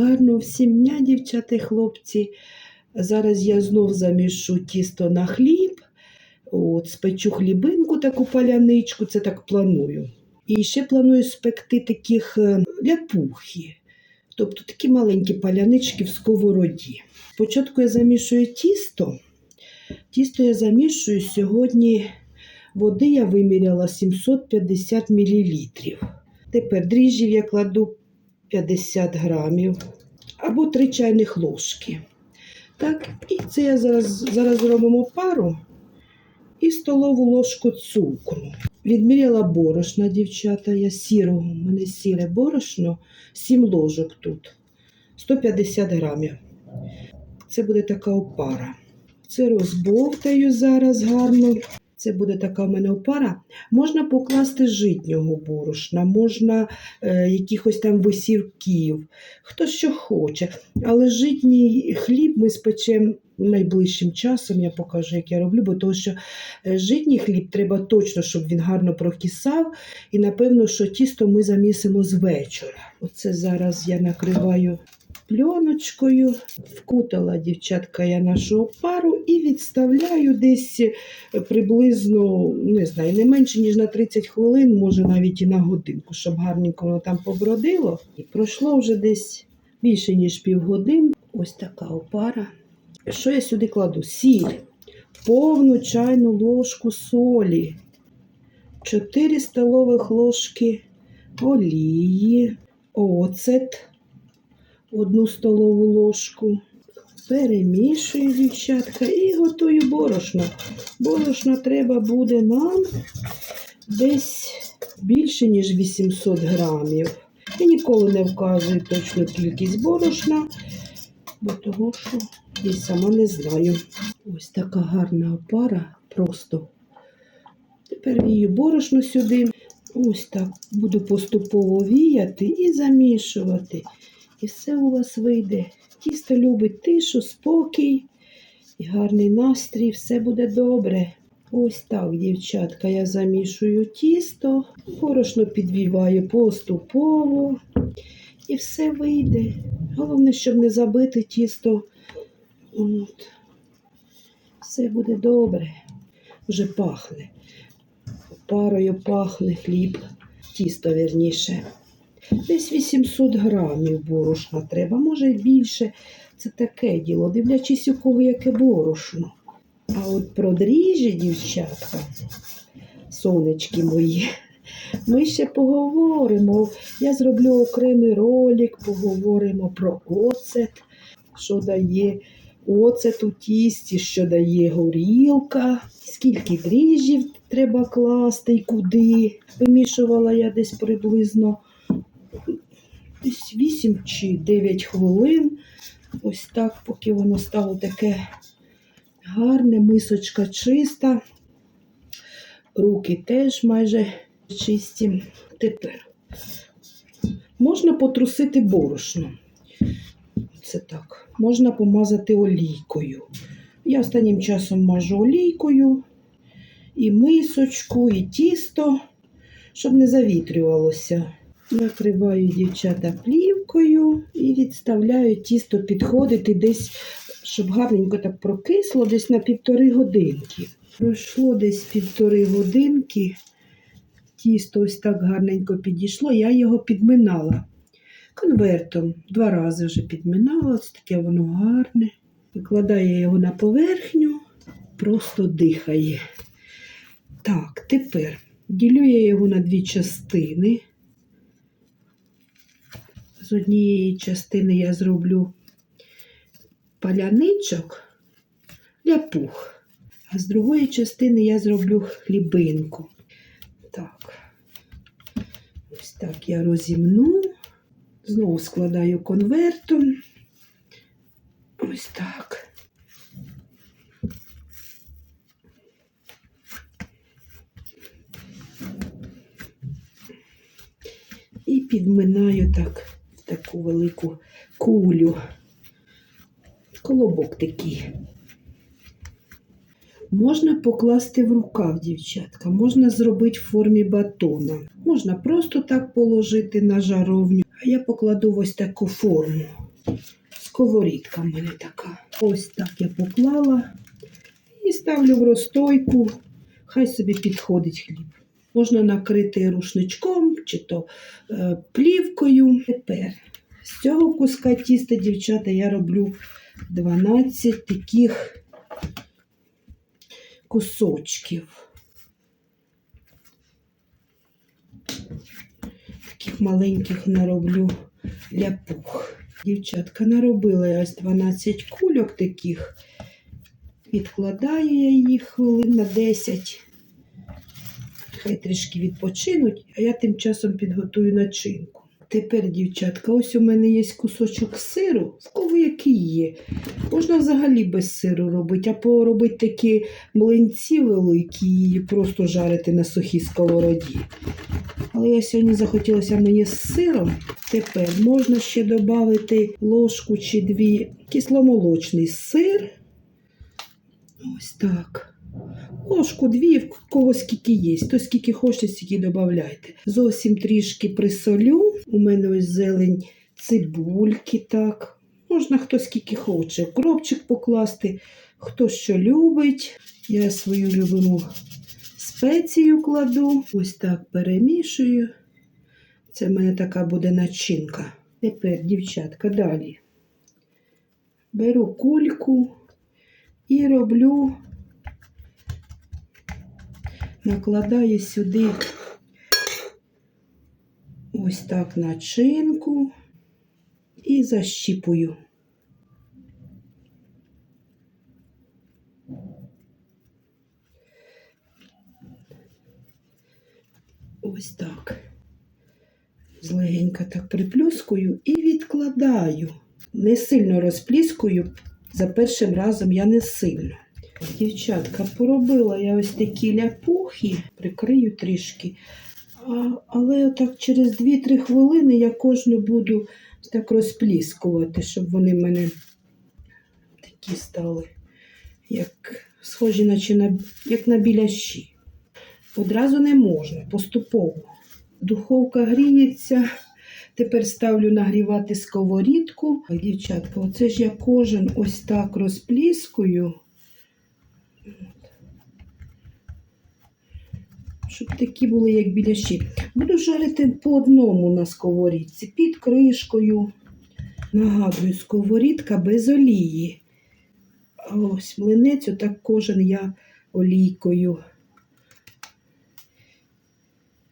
Гарно всім дня, дівчата і хлопці. Зараз я знов замішу тісто на хліб. От, спечу хлібинку, таку паляничку, це так планую. І ще планую спекти таких е, ляпухи, тобто такі маленькі палянички в сковороді. Спочатку я замішую тісто. Тісто я замішую сьогодні. Води я виміряла 750 мл. Тепер дріжджів я кладу 50 грамів або 3 чайних ложки. Так, і це я зараз, зараз зробимо пару і столову ложку цукру. Відміряла борошна, дівчата. Я сірого, у мене сіре борошно, 7 ложок тут. 150 грамів. Це буде така опара. Це розбовтаю зараз гарно. Це буде така в мене опара. Можна покласти житнього борошна, можна е, якихось там висівків, хто що хоче. Але житній хліб ми спечемо найближчим часом. Я покажу, як я роблю, бо тому що е, житній хліб треба точно, щоб він гарно прокисав. І напевно, що тісто ми замісимо з вечора. Оце зараз я накриваю пленочкою, вкутала дівчатка я нашу опару і відставляю десь е, приблизно, не знаю, не менше, ніж на 30 хвилин, може навіть і на годинку, щоб гарненько воно там побродило. І пройшло вже десь більше, ніж півгодин. Ось така опара. Що я сюди кладу? Сіль, повну чайну ложку солі, 4 столових ложки олії, оцет, одну столову ложку. Перемішую, дівчатка, і готую борошно. Борошна треба буде нам десь більше, ніж 800 грамів. Я ніколи не вказую точну кількість борошна, бо того, що я сама не знаю. Ось така гарна опара, просто. Тепер вію борошно сюди. Ось так буду поступово віяти і замішувати. І все у вас вийде. Тісто любить тишу, спокій і гарний настрій, все буде добре. Ось так, дівчатка, я замішую тісто, борошно підвіваю поступово. І все вийде. Головне, щоб не забити тісто. От. Все буде добре. Вже пахне. Парою пахне хліб, тісто вірніше. Десь 800 грамів борошна треба, може більше. Це таке діло, дивлячись, у кого яке борошно. А от про дріжджі, дівчатка, сонечки мої, ми ще поговоримо. Я зроблю окремий ролик, поговоримо про оцет, що дає оцет у тісті, що дає горілка, скільки дріжджів треба класти і куди. Вимішувала я десь приблизно десь 8 чи 9 хвилин. Ось так, поки воно стало таке гарне, мисочка чиста. Руки теж майже чисті. Тепер можна потрусити борошно. Це так. Можна помазати олійкою. Я останнім часом мажу олійкою і мисочку, і тісто, щоб не завітрювалося. Накриваю дівчата плівкою і відставляю тісто підходити десь, щоб гарненько так прокисло, десь на півтори годинки. Пройшло десь півтори годинки. Тісто ось так гарненько підійшло, я його підминала конвертом. Два рази вже підминала, ось таке воно гарне. Викладаю його на поверхню, просто дихає. Так, тепер ділю я його на дві частини. З однієї частини я зроблю паляничок ляпух, а з другої частини я зроблю хлібинку. Так, ось так я розімну, знову складаю конвертом. Ось так. І підминаю так таку велику кулю. Колобок такий. Можна покласти в рукав, дівчатка, можна зробити в формі батона. Можна просто так положити на жаровню, а я покладу ось таку форму. Сковорідка в мене така. Ось так я поклала і ставлю в розстойку. Хай собі підходить хліб. Можна накрити рушничком чи то е, плівкою. Тепер з цього куска тіста, дівчата, я роблю 12 таких кусочків. Таких маленьких нароблю ляпух. Дівчатка, наробила я ось 12 кульок таких. Відкладаю я їх хвилин на 10. Хай трішки відпочинуть, а я тим часом підготую начинку. Тепер, дівчатка, ось у мене є кусочок сиру, в кого який є. Можна взагалі без сиру робити, а поробити такі млинці великі і просто жарити на сухій сковороді. Але я сьогодні захотілося мені з сиром. Тепер можна ще додати ложку чи дві кисломолочний сир. Ось так. Ложку дві, в кого скільки є. То скільки хочете, стільки додавайте. Зовсім трішки присолю. У мене ось зелень цибульки, так. Можна хто скільки хоче. Кропчик покласти, хто що любить. Я свою любиму спецію кладу. Ось так перемішую. Це в мене така буде начинка. Тепер, дівчатка, далі. Беру кульку і роблю, накладаю сюди ось так начинку і защіпую. Ось так. Злегенько так приплюскую і відкладаю. Не сильно розпліскую. За першим разом я не сильно. Дівчатка, поробила я ось такі ляпухи, прикрию трішки. А, але отак через 2-3 хвилини я кожну буду так розпліскувати, щоб вони в мене такі стали, як схожі, наче на, як на біляші. Одразу не можна, поступово. Духовка гріється. Тепер ставлю нагрівати сковорідку. Дівчатка, оце ж я кожен ось так розпліскую. Щоб такі були, як біляші. Буду жарити по одному на сковорідці, під кришкою. Нагадую, сковорідка без олії. Ось млинець, отак кожен я олійкою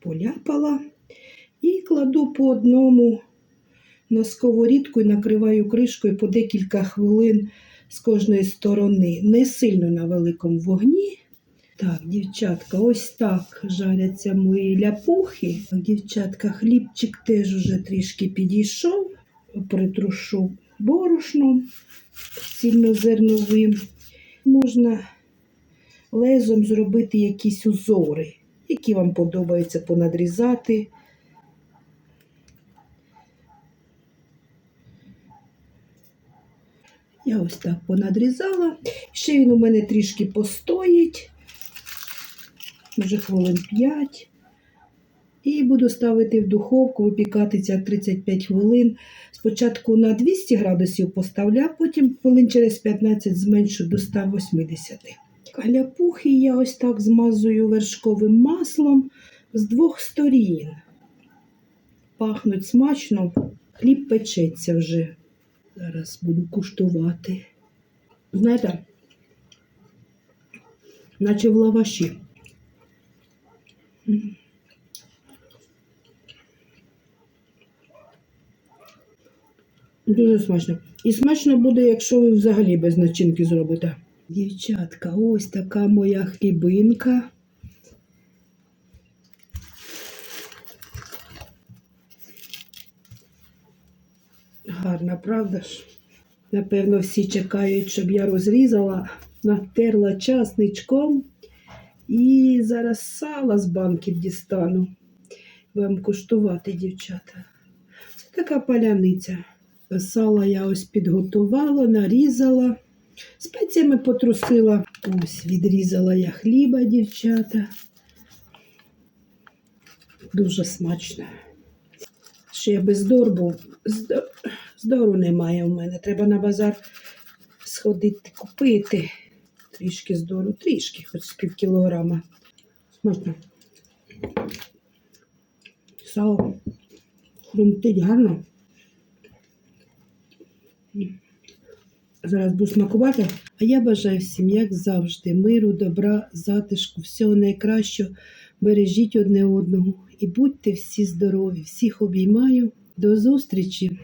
поляпала. І кладу по одному на сковорідку і накриваю кришкою по декілька хвилин з кожної сторони. Не сильно на великому вогні. Так, дівчатка, ось так жаряться мої ляпухи. Дівчатка, хлібчик теж уже трішки підійшов. Притрушу борошном цільнозерновим. Можна лезом зробити якісь узори, які вам подобається понадрізати. Я ось так понадрізала. Ще він у мене трішки постоїть, може хвилин 5. І буду ставити в духовку, випікати це 35 хвилин. Спочатку на 200 градусів поставлю, а потім хвилин через 15 зменшу до 180. Каляпухи я ось так змазую вершковим маслом з двох сторін. Пахнуть смачно, хліб печеться вже. Зараз буду куштувати. Знаєте, наче в лаваші. Дуже смачно. І смачно буде, якщо ви взагалі без начинки зробите. Дівчатка, ось така моя хлібинка. Гарна, правда ж? Напевно, всі чекають, щоб я розрізала, натерла часничком і зараз сала з банків дістану. Вам куштувати, дівчата. Це така паляниця. Сало я ось підготувала, нарізала, спеціями потрусила. Ось відрізала я хліба, дівчата. Дуже смачно. Ще я без дорбу Здору немає в мене. Треба на базар сходити купити. Трішки здору, трішки, хоч з пів кілограма. Можна. Сало хрумтить гарно. Зараз буду смакувати. А я бажаю всім, як завжди, миру, добра, затишку, всього найкращого. Бережіть одне одного і будьте всі здорові. Всіх обіймаю. До зустрічі!